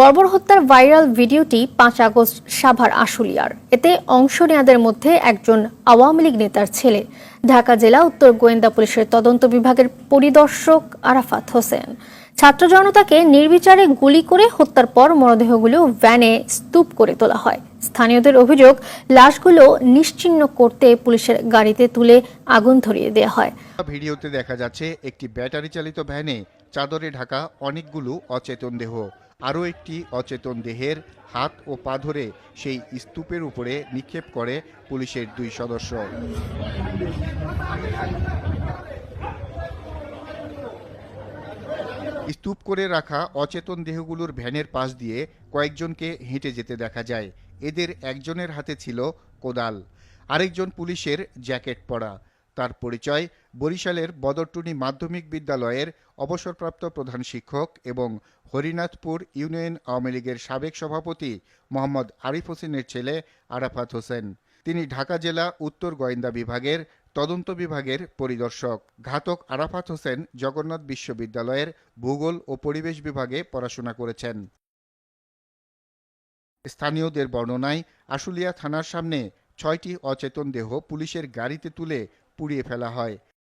বর্বর হত্যার ভাইরাল ভিডিওটি পাঁচ আগস্ট সাভার আশুলিয়ার। এতে অংশ নেয়াদের মধ্যে একজন আওয়ামী লীগ নেতার ছেলে। ঢাকা জেলা উত্তর গোয়েন্দা পুলিশের তদন্ত বিভাগের পরিদর্শক আরাফাত হোসেন। ছাত্র জনতাকে নির্বিচারে গুলি করে হত্যার পর মরদেহগুলো ভ্যানে স্তূপ করে তোলা হয়। স্থানীয়দের অভিযোগ, লাশগুলো নিশ্চিহ্ন করতে পুলিশের গাড়িতে তুলে আগুন ধরিয়ে দেওয়া হয়। ভিডিওতে দেখা যাচ্ছে, একটি ব্যাটারি চালিত ভ্যানে চাদরে ঢাকা অনেকগুলো অচেতন দেহ, আরও একটি অচেতন দেহের হাত ও পা ধরে সেই স্তূপের উপরে নিক্ষেপ করে পুলিশের দুই সদস্য। স্তূপ করে রাখা অচেতন দেহগুলোর ভ্যানের পাশ দিয়ে কয়েকজনকে হেঁটে যেতে দেখা যায়। এদের একজনের হাতে ছিল কোদাল, আরেকজন পুলিশের জ্যাকেট পরা। তার পরিচয় বরিশালের বদরটুনি মাধ্যমিক বিদ্যালয়ের অবসরপ্রাপ্ত প্রধান শিক্ষক এবং হরিনাথপুর ইউনিয়ন আওয়ামী লীগের সাবেক সভাপতি মোহাম্মদ আরিফ হোসেনের ছেলে আরাফাত হোসেন। তিনি ঢাকা জেলা উত্তর গোয়েন্দা বিভাগের তদন্ত বিভাগের পরিদর্শক ঘাতক আরাফাত হোসেন জগন্নাথ বিশ্ববিদ্যালয়ের ভূগোল ও পরিবেশ বিভাগে পড়াশোনা করেছেন। স্থানীয়দের বর্ণনায়, আশুলিয়া থানার সামনে ছয়টি অচেতন দেহ পুলিশের গাড়িতে তুলে পুড়িয়ে ফেলা হয়।